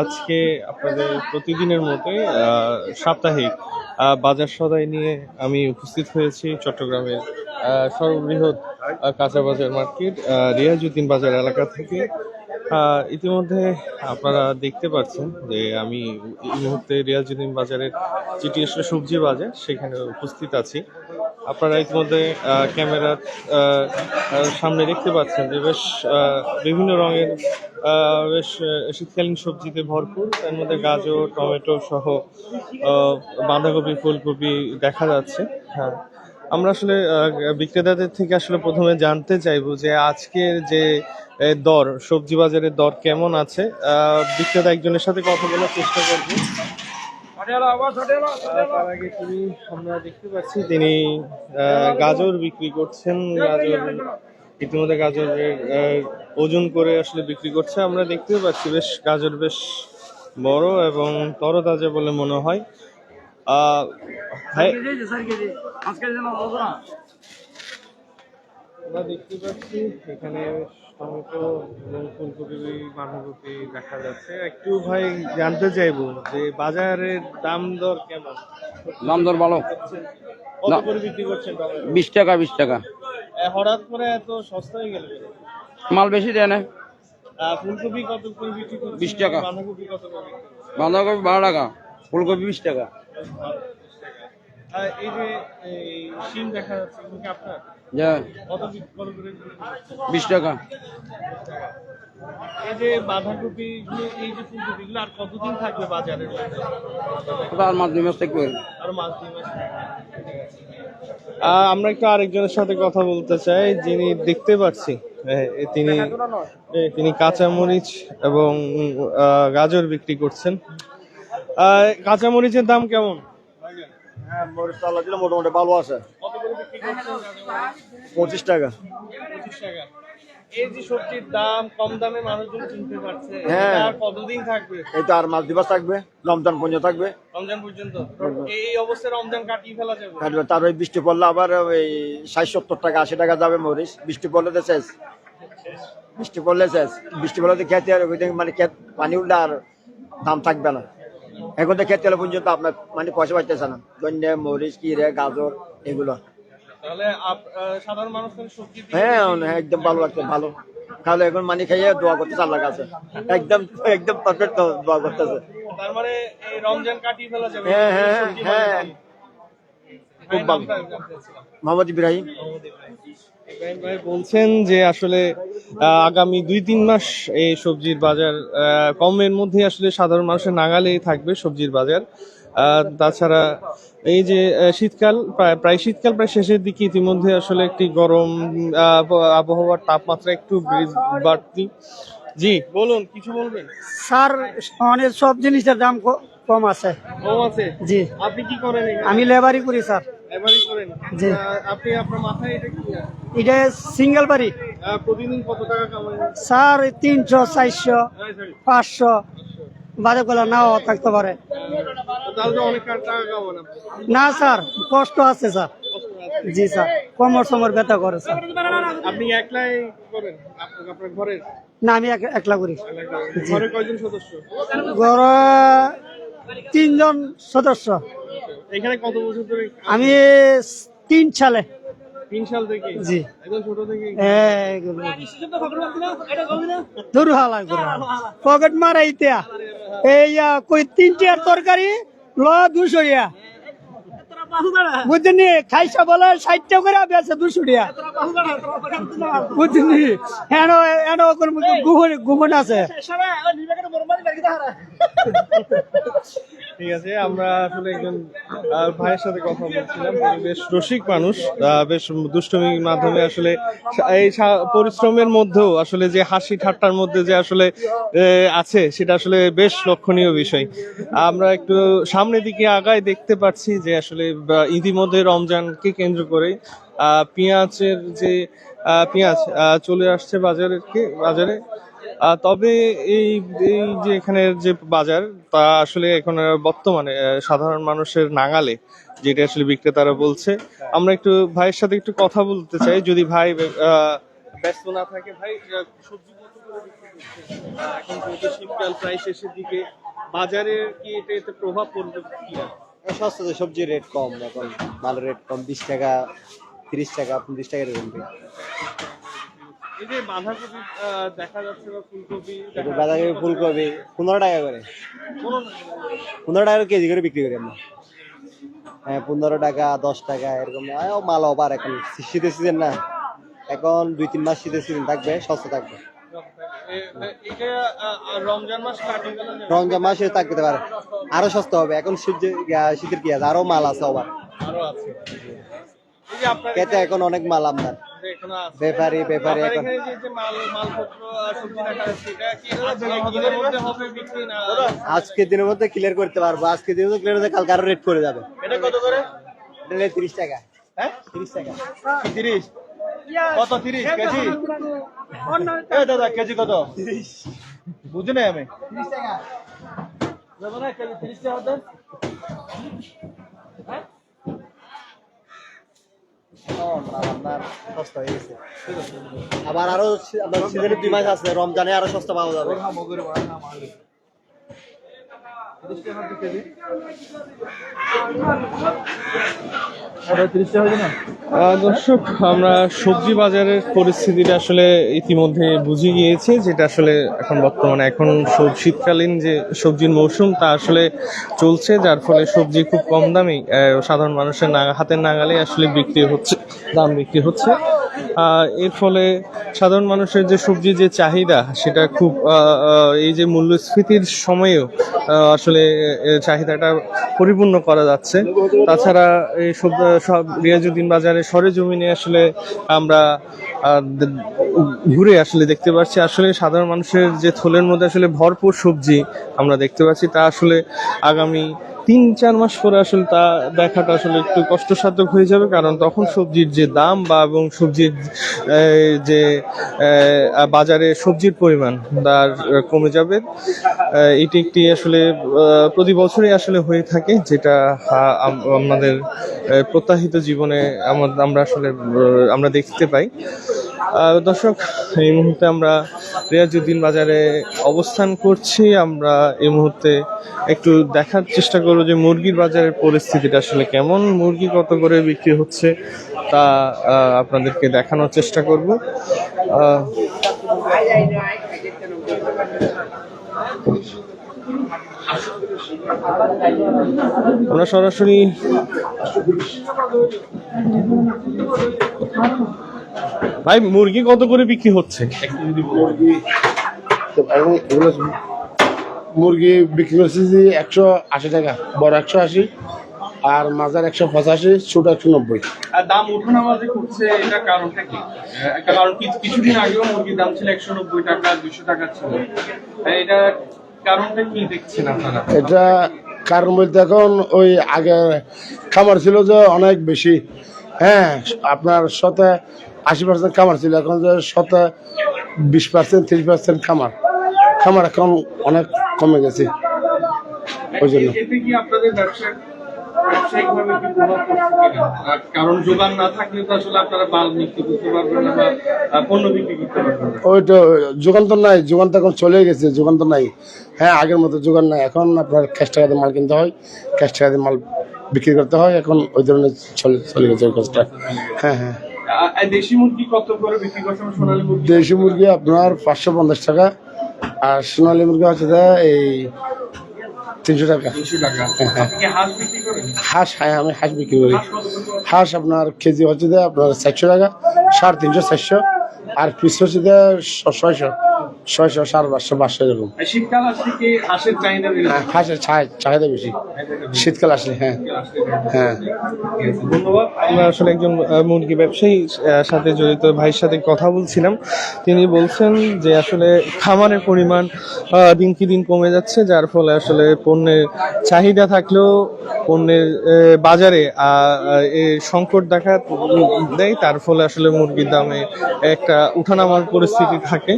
আজকে আপনাদের প্রতিদিনের মতোই সাপ্তাহিক বাজার সদাই নিয়ে আমি উপস্থিত হয়েছি চট্টগ্রামের সর্ববৃহৎ কাঁচা বাজার মার্কেট রিয়াজুদ্দিন বাজার এলাকা থেকে। ইতিমধ্যে আপনারা দেখতে পাচ্ছেন যে আমি এই মুহূর্তে রিয়াজুদ্দিন বাজারের যেটি আসলে সবজি বাজার, সেখানে উপস্থিত আছি। আপনারা ইতিমধ্যে ক্যামেরার সামনে দেখতে পাচ্ছেন যে বেশ বিভিন্ন রঙের বেশ শীতকালীন সবজিতে ভরপুর। তার মধ্যে গাজর, টমেটো সহ বাঁধাকপি, ফুলকপি দেখা যাচ্ছে। হ্যাঁ। আমরা আসলে বিক্রেতাদের থেকে আসলে প্রথমে জানতে চাইব যে আজকের যে দর, সবজি বাজারের দর কেমন আছে। বিক্রেতা একজনের সাথে কথা বলার চেষ্টা করব। তার আগে তিনি আমরা দেখতে পাচ্ছি তিনি গাজর বিক্রি করছেন গাজর ইতিমধ্যে গাজরের ওজন করে আসলে বিক্রি করছে। আমরা দেখতে পাচ্ছি বেশ গাজর বেশ বড় এবং তরতাজা বলে মনে হয়। আহ, আমরা দেখতে পাচ্ছি এখানে টমেটো ফুলকপি বাঁধাকপি দেখা যাচ্ছে একটু ভাই জানতে চাইব যে বাজারের দাম দর কেমন? দাম দর ভালো। কত করে বিক্রি করছেন বিশ টাকা বিশ টাকা। হঠাৎ করে এত সস্তা হয়ে গেল মাল বেশি দেয় না। ফুলকপি কত করে বিক্রি করছেন? 20 টাকা। বাঁধাকপি কত করে বাঁধাকপি বারো টাকা ফুলকপি বিশ টাকা। এই যে শিম দেখা যাচ্ছে আপনার? যে? বিশ টাকা। এই যে বাঁধাকপি এই যে ফুলকপি আর কতদিন থাকবে বাজারে আর মাছ দুই মাস থাকবে। আর মাস দুই মাস আহ, আমরা একটু আরেকজনের সাথে কথা বলতে চাই যিনি দেখতে পাচ্ছি তিনি তিনি কাঁচামরিচ এবং আহ, গাজর বিক্রি করছেন। আহ, কাঁচামরিচের দাম কেমন? হ্যাঁ মরিচ চালা দিলে মোটামুটি ভালো আছে। পঁচিশ টাকা। পঁচিশ টাকা। এই যে সবজির দাম কম দামে মানুষজন কিনতে পারছে হ্যাঁ। আর কতদিন থাকবে? এই তো আর দিবস থাকবে রমজান থাকবে। রমজান পর্যন্ত? এই অবস্থায় রমজান কাটিয়ে ফেলা যাবে? তারপরে তার ওই বৃষ্টি পড়লে আবার ওই ষাট সত্তর টাকা আশি টাকা যাবে মরিচ। বৃষ্টি পড়লে তো শেষ। বৃষ্টি পড়লে শেষ। বৃষ্টি পড়লে তো খেতে আর মানে খেত পানি উঠলে আর দাম থাকবে না। এখন তো খেতে পর্যন্ত আপনার মানে পয়সা পাইতেছে না। ধন্য মরিচ কিরে গাজর এগুলো। হ্যাঁ হ্যাঁ, একদম ভালো লাগছে ভালো। তাহলে এখন মানে খাইয়ে দোয়া করতেছে আল্লাহ কাছে একদম একদম পারফেক্ট দোয়া করতেছে। মানে এই রমজান কাটিয়ে ফেলা হ্যাঁ, হ্যাঁ, হ্যাঁ। খুব ভালো। মোহাম্মদ ইব্রাহিম। ইব্রাহিম। ভাই বলছেন যে আসলে আগামী দুই তিন মাস এই সবজির বাজার কমের মধ্যে আসলে সাধারণ মানুষের নাগালেই থাকবে সবজির বাজার। তাছাড়া এই যে শীতকাল প্রায় প্রায় শীতকাল প্রায় শেষের দিকে ইতিমধ্যে আসলে একটি গরম আবহাওয়ার তাপমাত্রা একটু বাড়তি। জি বলুন কিছু বলবেন? স্যার অনেক সব জিনিসের দাম কম আছে। কম আছে? জি। আপনি কি করেন আমি লেবারি করি স্যার। এবারই করেন? জি। আপনি আপনার মাথায় এটা কি? এটা সিঙ্গেল বাড়ি। আহ, প্রতিদিন কত টাকা কামাই? স্যার তিনশো চারশো পাঁচশো। বাদে গুলো নাও থাকতে পারে। না। স্যার কষ্ট আছে স্যার। জি স্যার কমর সমর ব্যথা করে স্যার। আপনি একলাই করেন? আপনার আপনার না আমি এক- একলা করি। ঘরে কয়জন সদস্য? ঘরে তিনজন সদস্য। এখানে কত বছর ধরে আমি তিন সালে। তিন সাল থেকে? জি। একদম ছোট থেকে? ধরু হালা পকেট মারা এই কই তিন টিয়ার তরকারি? 那多少页 বুঝলি? খাইছা বলে ষাটটা করে বেছে দুশো টিয়া বুঝলি? এন এন গুহন গুহন আছে। ঠিক আছে, আমরা আসলে একজন ভাইয়ের সাথে কথা বলছিলাম। বেশ রসিক মানুষ বেশ দুষ্টমির মাধ্যমে আসলে এই পরিশ্রমের মধ্যেও আসলে যে হাসি ঠাট্টার মধ্যে যে আসলে আছে, সেটা আসলে বেশ লক্ষণীয় বিষয়। আমরা একটু সামনের দিকে আগায় দেখতে পাচ্ছি যে আসলে ইতিমধ্যে রমজানকে কেন্দ্র করে পেঁয়াজের যে পেঁয়াজ চলে আসছে বাজারে। বাজারে তবে এই এই যে এখানের যে বাজার, তা আসলে এখন বর্তমানে সাধারণ মানুষের নাগালে, যেটা আসলে বিক্রেতারা বলছে। আমরা একটু ভাইয়ের সাথে একটু কথা বলতে চাই। যদি ভাই ব্যস্ত না থাকে, ভাই সবজি এখন শীতকাল প্রায় শেষের দিকে বাজারে কি এটা এতে প্রভাব পড়বে কি? সস্তাতে সবজির রেট কম এখন মাল রেট কম বিশ টাকা তিরিশ টাকা পঁচিশ টাকা এরকম এই যে বাঁধাকপি দেখা যাচ্ছে বা ফুলকপি বাঁধাকপি ফুলকপি পনেরো টাকা করে। পনেরো টাকা করে কেজি করে বিক্রি করি আমরা। হ্যাঁ পনেরো টাকা দশ টাকা এরকম। মাল অবার এখন। শীতের সিজন না। এখন দুই তিন মাস শীতের সিজন থাকবে সস্তা থাকবে। রমজান মাস থাকতে পারে। আরও সস্তা হবে। এখন শীত- শীতের কি আছে? আরও মাল আছে আবার। আরও আছে। এই যে আপনার কেটে এখন অনেক মাল এখনও ব্যাপারি ব্যাপারি এখন। এখানে যে যে মাল মালপত্র আর সবজি রাখা আছে এটা কি আজকে দিনের মধ্যে হবে বিক্রি না? আজকে দিনের মধ্যে ক্লিয়ার করতে পারব। আজকে দিনের মধ্যে ক্লিয়ার করতে কালকে আরও রেট করে যাবে। এটা কত করে? এটা তিরিশ টাকা। হ্যাঁ? তিরিশ টাকা। তিরিশ? কত তিরিশ কেজি? এ দাদা কেজি কত? বুঝি নাই আমি। তিরিশ টাকা। হয়ে? আবার আরও আপনার সিজনের দুই মাস আছে রমজানে আরও সস্তা পাওয়া যাবে। দর্শক, আমরা সবজি বাজারের পরিস্থিতিটা আসলে ইতিমধ্যে বুঝে গিয়েছি, যেটা আসলে এখন বর্তমানে, এখন শীতকালীন যে সবজির মৌসুম, তা আসলে চলছে, যার ফলে সবজি খুব কম দামে। সাধারণ মানুষের হাতের নাগালে আসলে বিক্রি হচ্ছে, দাম বিক্রি হচ্ছে। এর ফলে সাধারণ মানুষের যে সবজির যে চাহিদা, সেটা খুব এই যে মূল্যস্ফীতির সময়েও আসলে চাহিদাটা পরিপূর্ণ করা যাচ্ছে। তাছাড়া এই সব সব রিয়াজুদ্দিন বাজারে সরেজমিনে আসলে আমরা ঘুরে আসলে দেখতে পাচ্ছি আসলে সাধারণ মানুষের যে থলের মধ্যে আসলে ভরপুর সবজি আমরা দেখতে পাচ্ছি, তা আসলে আগামী তিন চার মাস পরে আসলে তা দেখাটা আসলে একটু কষ্টসাধ্য হয়ে যাবে, কারণ তখন সবজির যে দাম বা এবং সবজির যে বাজারে সবজির পরিমাণ তার কমে যাবে। এটি একটি আসলে প্রতি বছরই আসলে হয়ে থাকে, যেটা আমাদের প্রত্যাহিত জীবনে আমা- আমরা আসলে আমরা দেখতে পাই। দর্শক, এই মুহূর্তে আমরা রিয়াজুদ্দিন বাজারে অবস্থান করছি। আমরা এই মুহূর্তে একটু দেখার চেষ্টা করব যে মুরগির বাজারের পরিস্থিতিটা আসলে কেমন, মুরগি কত করে বিক্রি হচ্ছে তা আপনাদেরকে দেখানোর চেষ্টা করব। আমরা সরাসরি ভাই মুরগি কত করে বিক্রি হচ্ছে? এগুলো মুরগি বিক্রি করছি যে একশো আশি টাকা বড় একশো আশি আর মাজার একশো পঁচাশি ছোট একশো নব্বই। আর দাম ওঠানামা যে করছে এটা কারণটা কি? একটা কারণ কিছুদিন আগেও মুরগির দাম ছিল একশো নব্বই টাকা দুশো টাকা ছিল। এটা কারণটা কি দেখছেন আপনারা? এটা কারণ বলতে এখন ওই আগে খামার ছিল যে অনেক বেশি। হ্যাঁ আপনার শতে আশি পার্সেন্ট খামার ছিল এখন যে শতে বিশ পার্সেন্ট ত্রিশ পার্সেন্ট খামার। খামার এখন অনেক কমে গেছে ওই জন্য। কারণ যোগান না থাকলে তো আসলে আপনারা মাল বিক্রি করতে পারবেন না বা পণ্য বিক্রি করতে পারবেন না। ওই তো যোগান তো নাই যোগান তো এখন চলে গেছে যোগান তো নাই। হ্যাঁ আগের মতো যোগান নাই এখন আপনার ক্যাশ টাকাতে মাল কিনতে হয় ক্যাশ টাকাতে মাল বিক্রি করতে হয় এখন ওই ধরনের চলে চলে গেছে ওই কাজটা। হ্যাঁ হ্যাঁ। দেশি মুরগি কত করে বিক্রি করছেন সোনালী মুরগি দেশি মুরগি আপনার পাঁচশো পঞ্চাশ টাকা আর সোনালী মুরগি হচ্ছে এই তিনশো টাকা। হাঁস হ্যাঁ আমি হাঁস বিক্রি করি। হাঁস আপনার কেজি হচ্ছে আপনার চারশো টাকা সাড়ে তিনশো চারশো আর পিস হচ্ছে ছয়শো। ছয়শো সাড়ে পাঁচশো পাঁচশো এরকম। শীতকাল আসলে কি হাঁসের চাহিদা হ্যাঁ, হাঁসের চাহিদা বেশি। শীতকাল আসলে হ্যাঁ। হ্যাঁ। ধন্যবাদ। আমরা আসলে একজন মুরগি ব্যবসায়ী সাথে জড়িত ভাইয়ের সাথে কথা বলছিলাম। তিনি বলছেন যে আসলে খামারের পরিমাণ দিন কি দিন কমে যাচ্ছে যার ফলে আসলে পণ্যের চাহিদা থাকলেও পণ্যের বাজারে সংকট দেখা দেয়। তার ফলে আসলে মুরগির দামে একটা উঠানামার পরিস্থিতি থাকে।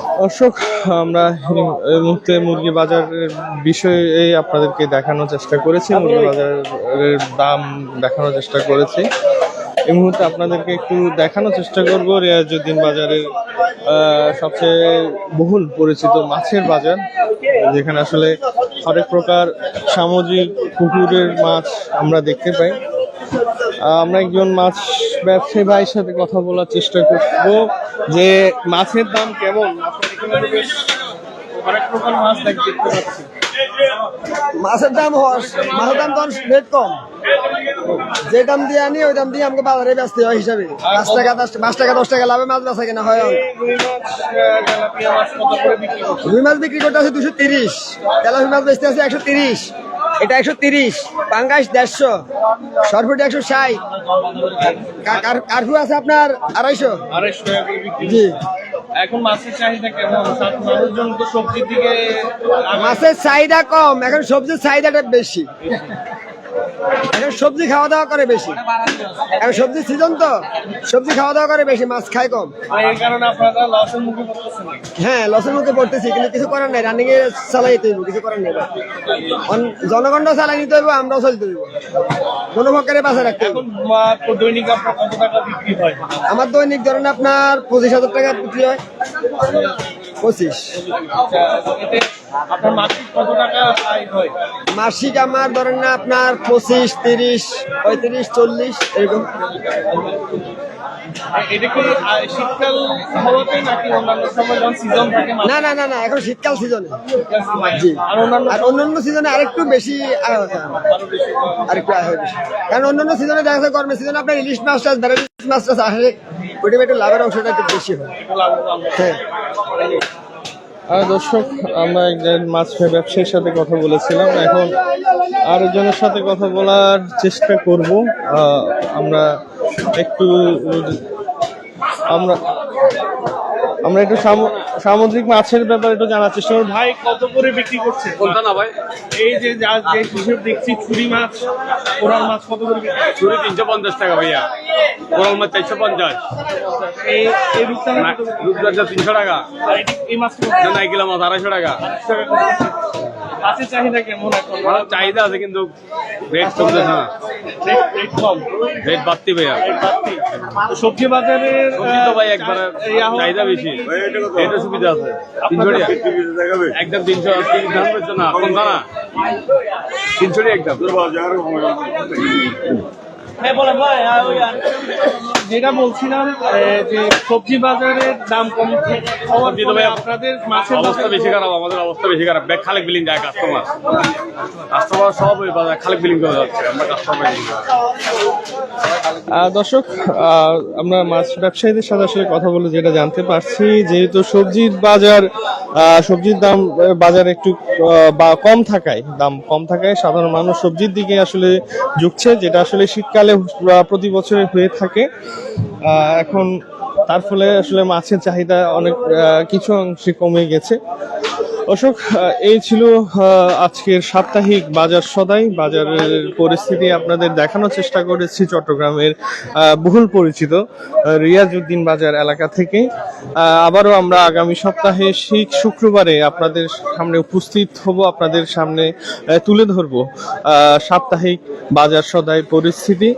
দর্শক, আমরা এই- মুহূর্তে মুরগি বাজারের বিষয়ে আপনাদেরকে দেখানোর চেষ্টা করেছি, মুরগি বাজারের দাম দেখানোর চেষ্টা করেছি। এই মুহূর্তে আপনাদেরকে একটু দেখানোর চেষ্টা করব রিয়াজুদ্দিন বাজারের সবচেয়ে বহুল পরিচিত মাছের বাজার, যেখানে আসলে হরেক প্রকার সামুদ্রিক পুকুরের মাছ আমরা দেখতে পাই। আমরা একজন মাছ ব্যবসায়ী ভাইয়ের সাথে কথা বলার চেষ্টা করব যে মাছের দাম কেমন? তো অনেক মাছ দেখতে পাচ্ছি। মাছের দাম হস মাছের দাম তখন রেট কম। যে দাম দিয়ে আনি ওই দাম দিয়ে আমাকে বাজারে ব্যস্ত হয় হিসাবে। পাঁচ টাকা দশ পাঁচ টাকা দশ টাকা লাভে মাছ বেচা কেনা হয়। রুই মাছ বিক্রি করতে আছে দুশো তিরিশ। তেলাপি মাছ বেচতে আছে একশো তিরিশ। এটা একশো তিরিশ পাঙ্গাস দেড়শো সরফুটি একশো ষাট। কার- কার্ফু আছে আপনার আড়াইশো? জি। এখন মাছের চাহিদা কেমন মানুষজন তো সবজির দিকে মাছের চাহিদা কম এখন সবজির চাহিদাটা বেশি। এখন সবজি খাওয়া দাওয়া করে বেশি। এখন সবজির সিজন তো। সবজি খাওয়া দাওয়া করে বেশি মাছ খায় কম? হ্যাঁ লসের মুখে পড়তেছি কিন্তু কিছু করার নাই রানিং এ চালাই হইব কিছু করার নেই জনগণটাও চালাই নিতে হইব আমরাও চলতে হইব। গণভক্ষের পাশে রাখতে হইব। এখন মা- তো দৈনিক আপনার কত টাকা বিক্রি হয়? আমার দৈনিক ধরেন আপনার পঁচিশ হাজার টাকা বিক্রি হয়। পঁচিশ। মাসিক আমার ধরেন না আপনার পঁচিশ তিরিশ পঁয়ত্রিশ চল্লিশ এরকম। না না না না এখন শীতকাল সিজনে জি। আর অন্যান্য সিজনে আরেকটু বেশি আরেকটু আয় হয় বেশি। কারণ অন্যান্য সিজনে দেখা যায় গরমের সিজনে আপনার ইলিশ মাছ টাছ ভ্যারাইটিস মাছ টাছ আসে ওইটা একটু লাভের অংশটা একটু বেশি হয়। হ্যাঁ। দর্শক, আমরা একজন মাছ ব্যবসায়ীর সাথে কথা বলেছিলাম। এখন আরেকজনের সাথে কথা বলার চেষ্টা করব। আমরা একটু আমরা আমরা একটু সামু- সামুদ্রিক মাছের ব্যাপারে একটু জানার চেষ্টা করব। ভাই কত করে বিক্রি করছে? কোনটা না ভাই? এই যে যা- যে হিসেব দেখছি ছুরি মাছ কোরাল মাছ কত করে বিক্রি? চুরি তিনশো পঞ্চাশ টাকা ভাইয়া। কোরাল মাছ চারশো পঞ্চাশ। এই এই রূপচাঁদা? রূপগঞ্জা তিনশো টাকা। আর এই- মাছ না এগুলা মাছ আড়াইশো টাকা। মাছের চাহিদা কেমন এখন? ভালো চাহিদা আছে কিন্তু রেট কমছে না রেট রেট কম? রেট বাড়তি ভাইয়া। তো সবজি বাজারে সবজি তো ভাই একবারে চাহিদা বেশি। এটা সুবিধা আছে। তিনশো একদম তিনশো দাম হচ্ছে না কম না। তিনশো একদম। যেটা বলছিলাম যে সবজি বাজারের দাম কম আপনাদের মাছের অবস্থা বেশি খারাপ আমাদের অবস্থা বেশি খারাপ। খালেক বিলিং যায় কাস্টমার কাস্টমার সব ওই বাজার খালেক বিলিং করে যাচ্ছে আমরা কাস্টমার দর্শক আমরা মাছ ব্যবসায়ীদের সাথে আসলে কথা বলে যেটা জানতে পারছি যেহেতু সবজির বাজার সবজির দাম বাজার একটু বা কম থাকায় দাম কম থাকায় সাধারণ মানুষ সবজির দিকে আসলে ঝুঁকছে যেটা আসলে শীতকালে প্রতি বছরে হয়ে থাকে। এখন তার ফলে আসলে মাছের চাহিদা অনেক কিছু অংশে কমে গেছে। অশোক এই ছিল আজকের সাপ্তাহিক বাজার সদাই। বাজারের পরিস্থিতি আপনাদের দেখানোর চেষ্টা করেছি চট্টগ্রামের বহুল পরিচিত রিয়াজউদ্দিন বাজার এলাকা থেকে। আবারও আমরা আগামী সপ্তাহে ঠিক শুক্রবারে আপনাদের সামনে উপস্থিত হব, আপনাদের সামনে তুলে ধরব সাপ্তাহিক বাজার সদাই পরিস্থিতি।